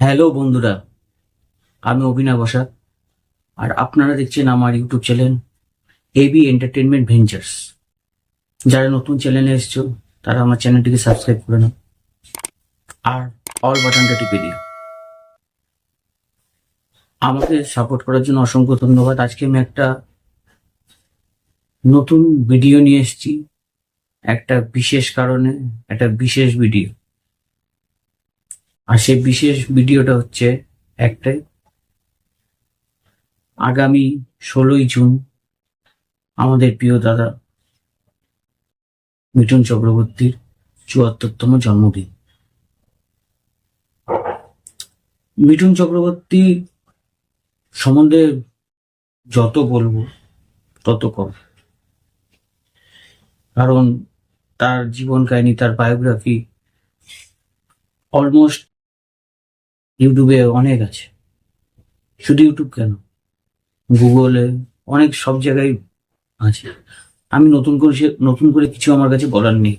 Hello বন্ধুরা, আমি অভিনয় বসাক আর আপনারা দেখছেন আমার YouTube channel AB entertainment ventures যারা নতুন চ্যানেলে এসছো, তারা আমার চ্যানেলটিকে সাবস্ক্রাইব করে নাও। আর অল বাটনটা টিপে দিও। আমাকে সাপোর্ট করার জন্য অসংখ্য ধন্যবাদ। আজকে আমি একটা নতুন ভিডিও নিয়ে এসেছি। একটা বিশেষ কারণে, একটা বিশেষ ভিডিও আর সেই বিশেষ ভিডিওটা হচ্ছে একটাই। আগামী ষোলোই জুন আমাদের প্রিয় দাদা মিঠুন চক্রবর্তীর চুয়াত্তরতম জন্মদিন। মিঠুন চক্রবর্তী সম্বন্ধে যত বলব, তত কম। কারণ তার জীবন কাহিনী, তার বায়োগ্রাফি অলমোস্ট ইউটিউবে অনেক আছে। শুধু ইউটিউব কেন? গুগলে অনেক সব জায়গায় আছে। আমি নতুন করে সে- নতুন করে কিছু আমার কাছে বলার নেই।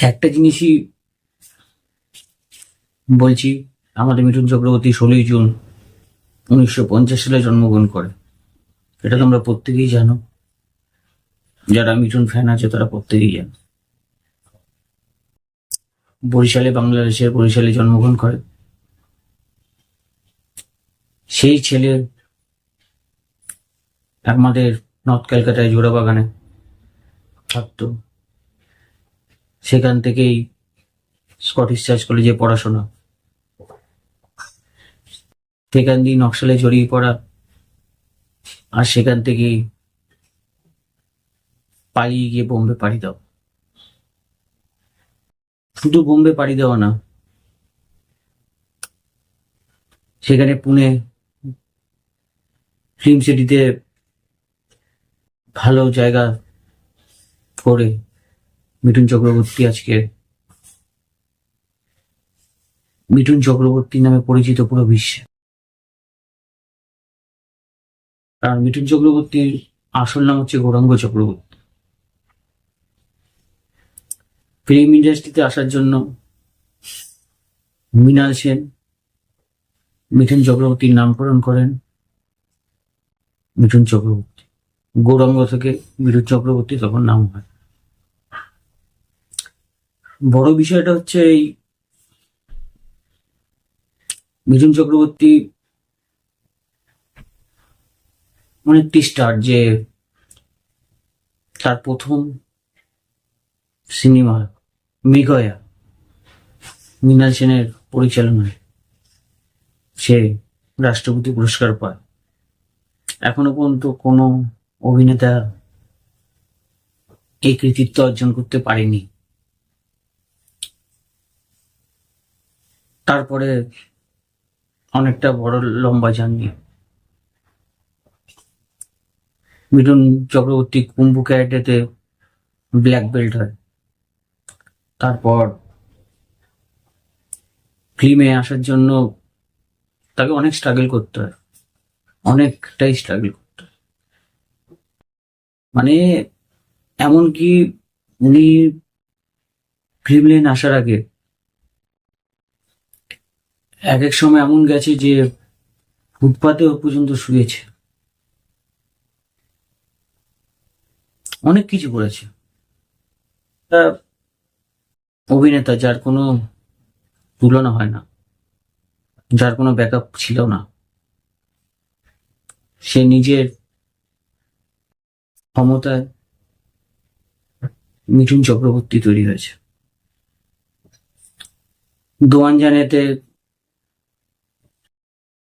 একটা জিনিসই বলছি, আমাদের মিঠুন চক্রবর্তী ষোলোই জুন উনিশশো পঞ্চাশ সালে জন্মগ্রহণ করে। এটা তোমরা প্রত্যেকেই জানো। যারা মিঠুন ফ্যান আছে তারা প্রত্যেকেই জানো। বরিশালে বাংলাদেশের বরিশালে জন্মগ্রহণ করে। সেই ছেলে আমাদের নর্থ ক্যালকাটায় জোড়াবাগানে থাকতো। সেখান থেকেই স্কটিশ চার্চ কলেজে পড়াশোনা। সেখান দিয়ে নকশালে জড়িয়ে পড়া আর সেখান থেকেই পালিয়ে গিয়ে বোম্বে পাড়ি দাও। শুধু বোম্বে পাড়ি দেওয়া না, সেখানে পুনে, ফিল্ম সিটিতে ভালো জায়গা করে মিঠুন চক্রবর্তী আজকে। মিঠুন চক্রবর্তী নামে পরিচিত পুরো বিশ্বে। আর মিঠুন চক্রবর্তীর আসল নাম হচ্ছে গৌরাঙ্গ চক্রবর্তী। ফিল্ম ইন্ডাস্ট্রিতে আসার জন্য মৃণাল সেন, মিঠুন চক্রবর্তীর নামকরণ করেন। মিঠুন চক্রবর্তী, গৌরাঙ্গ থেকে মিঠুন চক্রবর্তী তখন নাম হয়। বড় বিষয়টা হচ্ছে এই মিঠুন চক্রবর্তী অনেকটি স্টার যে তার প্রথম সিনেমা মৃগয়া মৃণাল সেনের পরিচালনায় সে রাষ্ট্রপতি পুরস্কার পায়। এখনও পর্যন্ত কোনো অভিনেতা এই কৃতিত্ব অর্জন করতে পারেনি। তারপরে অনেকটা বড় লম্বা জার্নি। মিঠুন চক্রবর্তী কুম্ভু ক্যারেটেতে ব্ল্যাক বেল্ট হয়। তারপর ফিল্মে আসার জন্য তাকে অনেক স্ট্রাগল করতে হয়। অনেকটাই স্ট্রাগল করতে হয়। মানে এমনকি উনি ফিল্ম লাইন আসার আগে এক এক সময় এমন গেছে যে ফুটপাতেও পর্যন্ত শুয়েছে। অনেক কিছু করেছে। তা অভিনেতা যার কোনো তুলনা হয় না, যার কোনো ব্যাকআপ ছিল না। সে নিজের ক্ষমতায় মিঠুন চক্রবর্তী তৈরি হয়েছে। দোয়ান জানেতে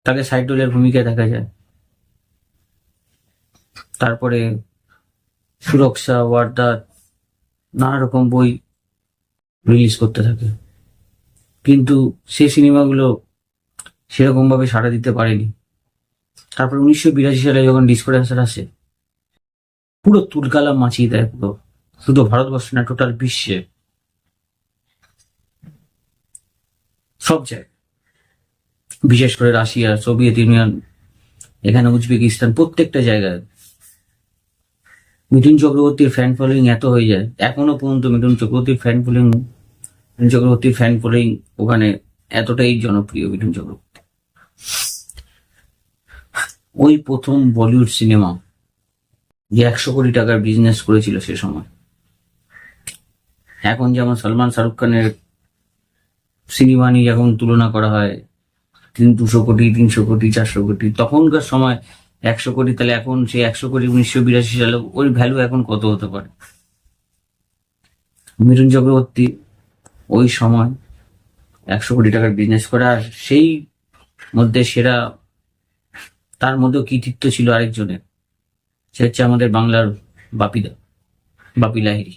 তাকে সাইড রোলের ভূমিকায় দেখা যায়। তারপরে সুরক্ষা ওয়ারদাত নানা রকম বই রিলিজ করতে থাকে। কিন্তু সেই সিনেমাগুলো সেরকমভাবে সাড়া দিতে পারেনি। তারপর উনিশশো বিরাশি সালে যখন ডিসকো আসে, পুরো তুলকালাম মাছিয়ে দেয় পুরো। শুধু ভারতবর্ষ না টোটাল বিশ্বে। সব জায়গায়। বিশেষ করে রাশিয়া, সোভিয়েত ইউনিয়ন, এখানে উজবেকিস্তান, প্রত্যেকটা জায়গায়। মিঠুন চক্রবর্তীর ফ্যান ফলোয়িং এত হয়ে যায়, এখনও পর্যন্ত মিঠুন চক্রবর্তীর ফ্যান ফলোয়িং মিঠুন চক্রবর্তীর ফ্যান ফলোয়িং ওখানে এতটাই জনপ্রিয় মিঠুন চক্রবর্তী। ওই প্রথম বলিউড সিনেমা যে একশো কোটি টাকার বিজনেস করেছিল সে সময়। এখন যেমন সলমান শাহরুখ খানের সিনেমা নিয়ে যখন তুলনা করা হয়, তিন দুশো কোটি, তিনশো কোটি, চারশো কোটি, তখনকার সময় একশো কোটি, তাহলে এখন সেই একশো কোটি উনিশশো বিরাশি সালে ওই ভ্যালু এখন কত হতে পারে? মিঠুন চক্রবর্তী ওই সময় একশো কোটি টাকার বিজনেস করে, আর সেই মধ্যে সেরা, তার মধ্যেও কৃতিত্ব ছিল আরেকজনের? সে হচ্ছে আমাদের বাংলার বাপিদা, বাপি লাহিরি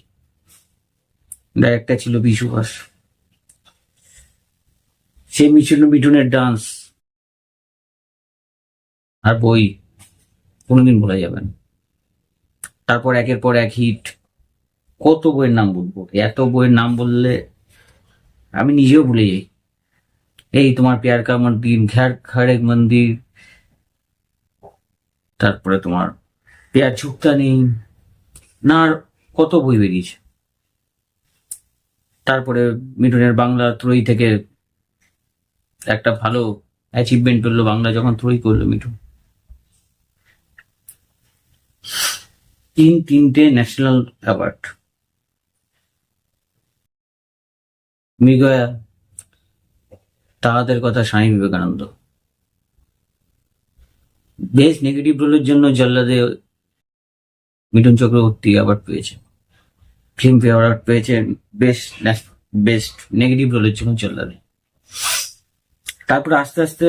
ডাইরেক্টর ছিল বিশু ঘোষ সেই মিঠুন মিঠুনের ডান্স আর বই কোনোদিন ভোলা যাবে না তারপর একের পর এক হিট। কত বইয়ের নাম বলব? এত বইয়ের নাম বললে আমি নিজেও ভুলে যাই। এই তোমার প্যার কা মন্দির ঘ্যার খাড়েক মন্দির। তারপরে তোমার পেয়ার ঝুঁকতা নেই। না কত বই বেরিয়েছে। তারপরে মিঠুনের বাংলা ত্রয়ী থেকে একটা ভালো অ্যাচিভমেন্ট করল বাংলা, যখন ত্রয়ী করল মিঠুন তিন তিনটে ন্যাশনাল অ্যাওয়ার্ড মৃগয়া, তাহাদের কথা স্বামী বিবেকানন্দ। বেশ নেগেটিভ রোলের জন্য জল্লাদে মিঠুন চক্রবর্তী অ্যাওয়ার্ড পেয়েছে ফিল্মফেয়ার অ্যাওয়ার্ড পেয়েছে বেস্ট বেস্ট নেগেটিভ রোলের জন্য জল্লাদে। তারপরে আস্তে আস্তে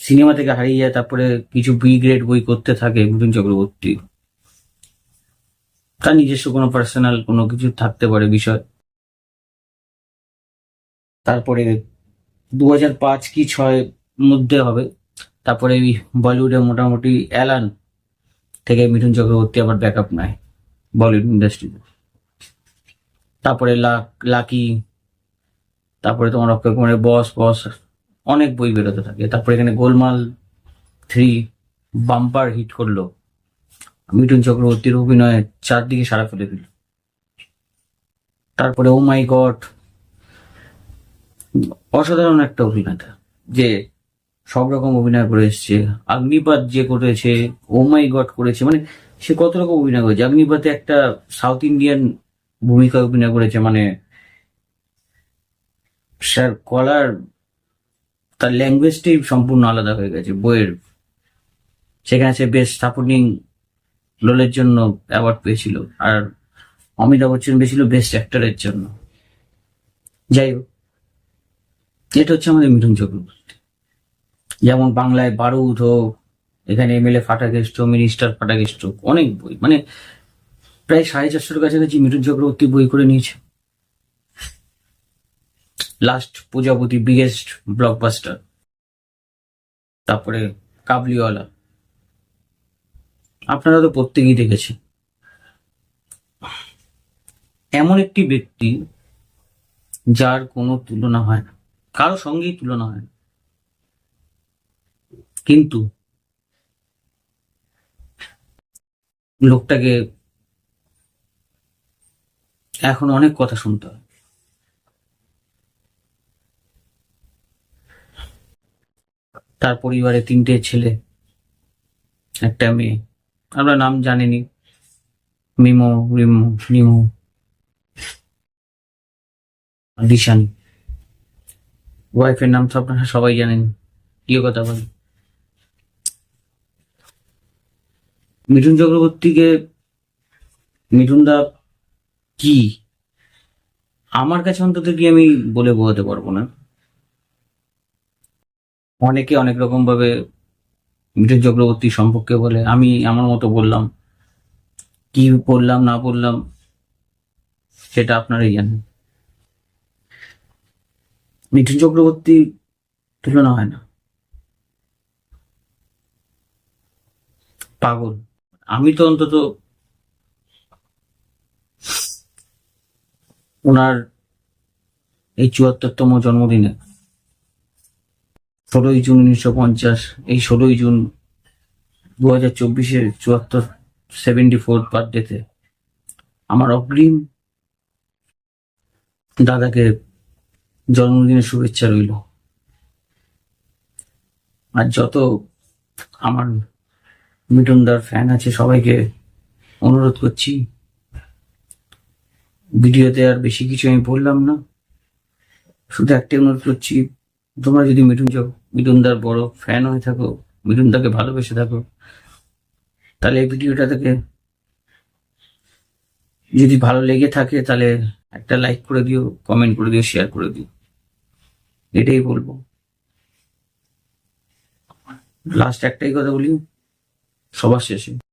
সিনেমা থেকে হারিয়ে যায়, তারপরে কিছু বি গ্রেড বই করতে থাকে মিঠুন চক্রবর্তী। তার নিজস্ব কোনো পার্সোনাল কোনো কিছু থাকতে পারে বিষয়। তারপরে দু হাজার পাঁচ কি ছয় মধ্যে হবে। তারপরে ওই বলিউডে মোটামুটি অ্যালান থেকে মিঠুন চক্রবর্তী আবার ব্যাকআপ নেয় বলিউড ইন্ডাস্ট্রিতে তারপরে লাক, লাকি, তারপরে তোমার অক্ষয় কুমারের বস বস অনেক বই বেরোতে থাকে। তারপরে এখানে গোলমাল থ্রি বাম্পার হিট করল। মিঠুন চক্রবর্তীর অভিনয়ে চারদিকে সারা ফেলে দিল। তারপরে ও মাই গড অসাধারণ একটা অভিনেতা যে সব রকম অভিনয় করে এসছে। অগ্নিপাত যে করেছে ও মাই গড করেছে মানে সে কত রকম অভিনয় করেছে। অগ্নিপাতে একটা সাউথ ইন্ডিয়ান ভূমিকা অভিনয় করেছে মানে স্যার কলার তার ল্যাঙ্গুয়েজটাই সম্পূর্ণ আলাদা হয়ে গেছে, বইয়ের। সেখানে সে বেশ সাপোর্টিং রোলের জন্য অ্যাওয়ার্ড পেয়েছিল। আর অমিতাভ বচ্চন পেয়েছিল বেস্ট অ্যাক্টরের জন্য। যাই হোক, এটা হচ্ছে আমাদের মিঠুন চক্রবর্তী। যেমন বাংলায় বারুদ হোক, এখানে এমএলএ ফাটাকেষ্ট, মিনিস্টার ফাটাকেষ্ট, অনেক বই। মানে প্রায় সাড়ে চারশোর কাছাকাছি মিঠুন চক্রবর্তী বই করে নিয়েছে। লাস্ট প্রজাপতি বিগেস্ট ব্লকবাস্টার তারপরে কাবলিওয়ালা। আপনারা তো প্রত্যেকেই দেখেছেন। এমন একটি ব্যক্তি যার কোনো তুলনা হয় না, কারও সঙ্গেই তুলনা হয় না। কিন্তু লোকটাকে এখন অনেক কথা শুনতে হয়। তার পরিবারে তিনটে ছেলে, একটা মেয়ে। আমরা নাম জানিনি। মিমো, রিমো, নিমো। দিশানি। ওয়াইফের নাম তো আপনারা সবাই জানেন। কি কথা বলেন? মিঠুন চক্রবর্তীকে মিঠুনদা কি? আমার কাছে অন্তত কি আমি বলে বোঝাতে পারব না। অনেকে অনেক রকম ভাবে মিঠুন চক্রবর্তী সম্পর্কে বলে, আমি আমার মতো বললাম। কি বললাম, না বললাম, সেটা আপনারাই জানেন। মিঠুন চক্রবর্তী তুলনা হয় না। পাগল। আমি তো অন্তত ওনার এই চুয়াত্তরতম জন্মদিনে ষোলোই জুন উনিশশো পঞ্চাশ, এই ষোলোই জুন দু হাজার চব্বিশে চুয়াত্তর সেভেন্টি ফোর বার্থডেতে আমার অগ্রিম দাদাকে জন্মদিনের শুভেচ্ছা রইল। আর যত আমার মিটুনদার ফ্যান আছে সবাইকে অনুরোধ করছি, ভিডিওতে আর বেশি কিছু আমি বললাম না, শুধু একটাই অনুরোধ করছি তোমরা যদি মিঠুন চ- মিঠুনদার বড় ফ্যান হয়ে থাকো, মিঠুনদাকে ভালোবেসে থাকো, তাহলে এই ভিডিওটা থেকে যদি ভালো লেগে থাকে, তাহলে একটা লাইক করে দিও কমেন্ট করে দিও শেয়ার করে দিও। এটাই বলব। লাস্ট একটাই কথা বলি, সবার শেষে।